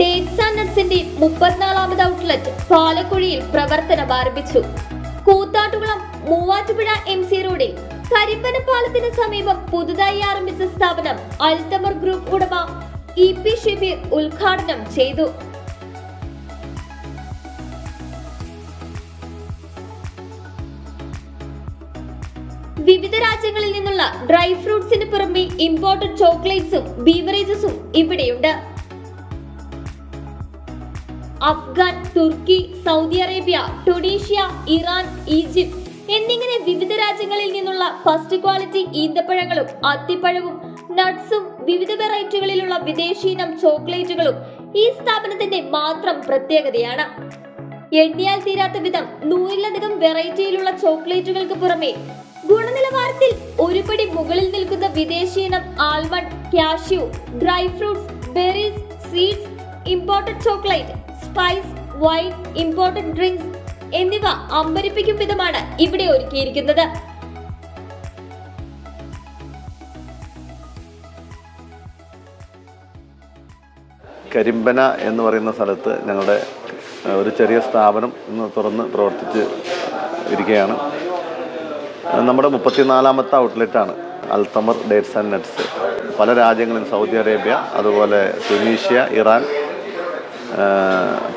Dates and നട്ട്സിന്റെ മുപ്പത്തിനാലാമത് outlet പാലക്കുഴിയിൽ പ്രവർത്തനം ആരംഭിച്ചു കൂത്താട്ടുകുളം മൂവാറ്റുപുഴ എം സി റോഡിൽ കരിമ്പന പാലത്തിന് സമീപം പുതുതായി ആരംഭിച്ച സ്ഥാപനം അൽത്തമർ ഗ്രൂപ്പ് ഉടമ ഇ പി ഷബീർ ഉദ്ഘാടനം ചെയ്തു. വിവിധ രാജ്യങ്ങളിൽ നിന്നുള്ള ഡ്രൈ ഫ്രൂട്ട്സിന് പുറമെ ഇമ്പോർട്ടഡ് ചോക്ലേറ്റ്സും ബീവറേജസും ഇവിടെയുണ്ട്. അഫ്ഗാൻ തുർക്കി Saudi Arabia Tunisia Iran Egypt എന്നിങ്ങനെ വിവിധ രാജ്യങ്ങളിൽ നിന്നുള്ള ഫസ്റ്റ് ക്വാളിറ്റി ഈന്തപ്പഴങ്ങളും അത്തിപ്പഴവും നട്ട്സും വിവിധ വെറൈറ്റികളിലുള്ള വിദേശീനം ചോക്ലേറ്റുകളും ഈ സ്ഥാപനത്തിന്റെ മാത്രം പ്രത്യേകതയാണ്. എണ്ണിയാൽ തീരാത്ത വിധം നൂറിലധികം വെറൈറ്റിയിലുള്ള ചോക്ലേറ്റുകൾക്ക് പുറമെ ഗുണനിലവാരത്തിൽ ഒരുപടി മുകളിൽ നിൽക്കുന്ന വിദേശീനം almond cashew dry fruits berries seeds imported chocolate spice wine imported drinks എന്നിവ അമ്പരിപ്പിക്കും വിധമാണ് ഇവിടെ ഒരുക്കിയിരിക്കുന്നത്. കരിമ്പന എന്ന് പറയുന്ന സ്ഥലത്ത് ഞങ്ങളുടെ ഒരു ചെറിയ സ്ഥാപനം ഇന്ന് തുറന്ന് പ്രവർത്തിച്ച് ഇരിക്കുകയാണ്. നമ്മുടെ മുപ്പത്തിനാലാമത്തെ ഔട്ട്ലെറ്റാണ് അൽത്തമർ ഡേറ്റ്സ് ആൻഡ് നട്ട്സ് പല രാജ്യങ്ങളിൽ സൗദി അറേബ്യ അതുപോലെ തുനീഷ്യ ഇറാൻ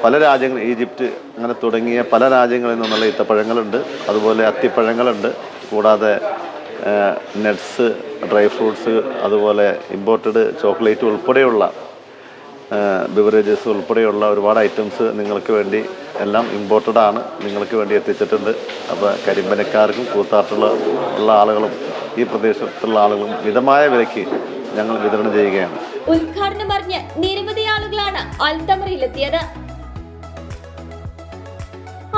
പല രാജ്യങ്ങൾ ഈജിപ്റ്റ് അങ്ങനെ തുടങ്ങിയ പല രാജ്യങ്ങളിൽ നിന്നുള്ള ഈത്തപ്പഴങ്ങളുണ്ട്. അതുപോലെ അത്തിപ്പഴങ്ങളുണ്ട്. കൂടാതെ നട്ട്സ് ഡ്രൈ ഫ്രൂട്ട്സ് അതുപോലെ ഇമ്പോർട്ടഡ് ചോക്ലേറ്റ് ഉൾപ്പെടെയുള്ള ബിവറേജസ് ഉൾപ്പെടെയുള്ള ഒരുപാട് ഐറ്റംസ് നിങ്ങൾക്ക് വേണ്ടി എല്ലാം ഇമ്പോർട്ടഡ് ആണ് നിങ്ങൾക്ക് വേണ്ടി എത്തിച്ചിട്ടുണ്ട്. അപ്പോൾ കരിമ്പനക്കാർക്കും കൂത്താട്ടുള്ള ഉള്ള ആളുകളും ഈ പ്രദേശത്തുള്ള ആളുകളും മിതമായ വിലയ്ക്ക് ഞങ്ങൾ വിതരണം ചെയ്യുകയാണ്. ഉദ്ഘാടനം പറഞ്ഞ് നിരവധി ആളുകളാണ് അൽത്തമറയിലെത്തിയത്.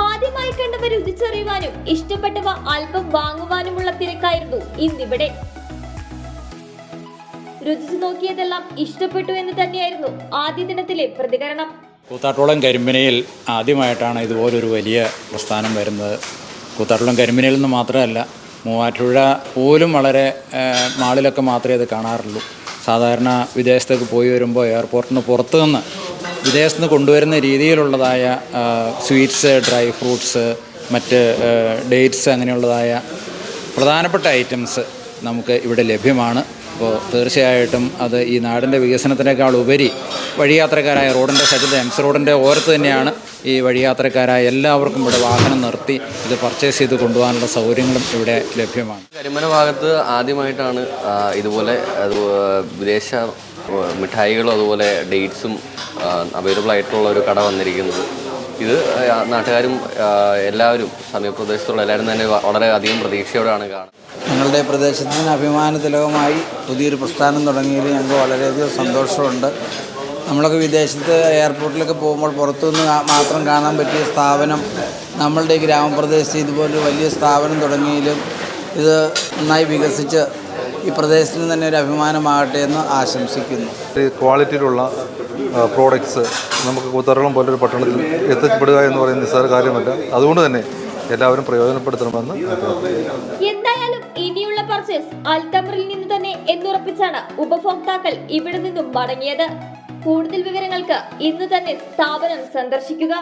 ആദ്യമായി കണ്ടവ രുചിച്ചറിയുവാനും ഇഷ്ടപ്പെട്ടവ അല്പം വാങ്ങുവാനുമുള്ള തിരക്കായിരുന്നു ഇന്നിവിടെ. രുചിച്ചു നോക്കിയതെല്ലാം ഇഷ്ടപ്പെട്ടു എന്ന് തന്നെയായിരുന്നു ആദ്യ ദിനത്തിലെ പ്രതികരണം. കൂത്താട്ടോളം കരിമ്പിനയിൽ ആദ്യമായിട്ടാണ് ഇതുപോലൊരു വലിയ പ്രസ്ഥാനം വരുന്നത്. കൂത്താട്ടോളം കരിമ്പിനയിൽ നിന്ന് മാത്രമല്ല മൂവാറ്റുപുഴ പോലും വളരെ മാളിലൊക്കെ മാത്രമേ അത് കാണാറുള്ളൂ. സാധാരണ വിദേശത്തേക്ക് പോയി വരുമ്പോൾ എയർപോർട്ടിന് പുറത്തുനിന്ന് വിദേശത്ത് നിന്ന് കൊണ്ടുവരുന്ന രീതിയിലുള്ളതായ സ്വീറ്റ്സ് ഡ്രൈ ഫ്രൂട്ട്സ് മറ്റ് ഡേറ്റ്സ് അങ്ങനെയുള്ളതായ പ്രധാനപ്പെട്ട ഐറ്റംസ് നമുക്ക് ഇവിടെ ലഭ്യമാണ്. അപ്പോൾ തീർച്ചയായിട്ടും അത് ഈ നാടിന്റെ വികസനത്തിനേക്കാൾ ഉപരി വഴിയാത്രക്കാരായ റോഡിന്റെ സജ്ജത എംസ് റോഡിന്റെ ഓരത്ത് തന്നെയാണ്. ഈ വഴിയാത്രക്കാരായ എല്ലാവർക്കും ഇവിടെ വാഹനം നിർത്തി ഇത് പർച്ചേസ് ചെയ്ത് കൊണ്ടുപോകാനുള്ള സൗകര്യങ്ങളും ഇവിടെ ലഭ്യമാണ്. കരിമന ഭാഗത്ത് ആദ്യമായിട്ടാണ് ഇതുപോലെ വിദേശ മിഠായികളും അതുപോലെ ഡേറ്റ്സും അവൈലബിൾ ആയിട്ടുള്ള ഒരു കട വന്നിരിക്കുന്നത്. ഇത് നാട്ടുകാരും എല്ലാവരും സമീപപ്രദേശത്തുള്ള എല്ലാവരും തന്നെ വളരെ അധികം പ്രതീക്ഷയോടെയാണ് കാണുന്നത്. ഞങ്ങളുടെ പ്രദേശത്തിന് അഭിമാനതിലകമായി പുതിയൊരു പ്രസ്ഥാനം തുടങ്ങിയതിൽ ഞങ്ങൾക്ക് വളരെയധികം സന്തോഷമുണ്ട്. നമ്മളൊക്കെ വിദേശത്ത് എയർപോർട്ടിലൊക്കെ പോകുമ്പോൾ പുറത്തുനിന്ന് മാത്രം കാണാൻ പറ്റിയ സ്ഥാപനം നമ്മളുടെ ഈ ഗ്രാമപ്രദേശത്ത് ഇതുപോലൊരു വലിയ സ്ഥാപനം തുടങ്ങിയാലും ഇത് നന്നായി വികസിച്ച് ഈ പ്രദേശത്തിന് തന്നെ ഒരു അഭിമാനമാകട്ടെ എന്ന് ആശംസിക്കുന്നു. ഈ ക്വാളിറ്റിയിലുള്ള പ്രോഡക്ട്സ് നമുക്ക് കൂത്തറളം പോലൊരു പട്ടണത്തിൽ എത്തിപ്പെടുക എന്ന് പറയുന്ന നിസ്സാര കാര്യമല്ല. അതുകൊണ്ട് തന്നെ എല്ലാവരും പ്രയോജനപ്പെടുത്തണമെന്ന് അഭ്യർത്ഥിക്കുന്നു. എന്തായാലും ഇനിയുള്ള പർച്ചേസ് അൽത്തമറിൽ നിന്ന് തന്നെ എന്നുറപ്പിച്ചാണ് ഉപഭോക്താക്കൾ ഇവിടെ നിന്നും മടങ്ങിയത്. കൂടുതൽ വിവരങ്ങൾക്ക് ഇന്ന് തന്നെ സ്ഥാപനം സന്ദർശിക്കുക.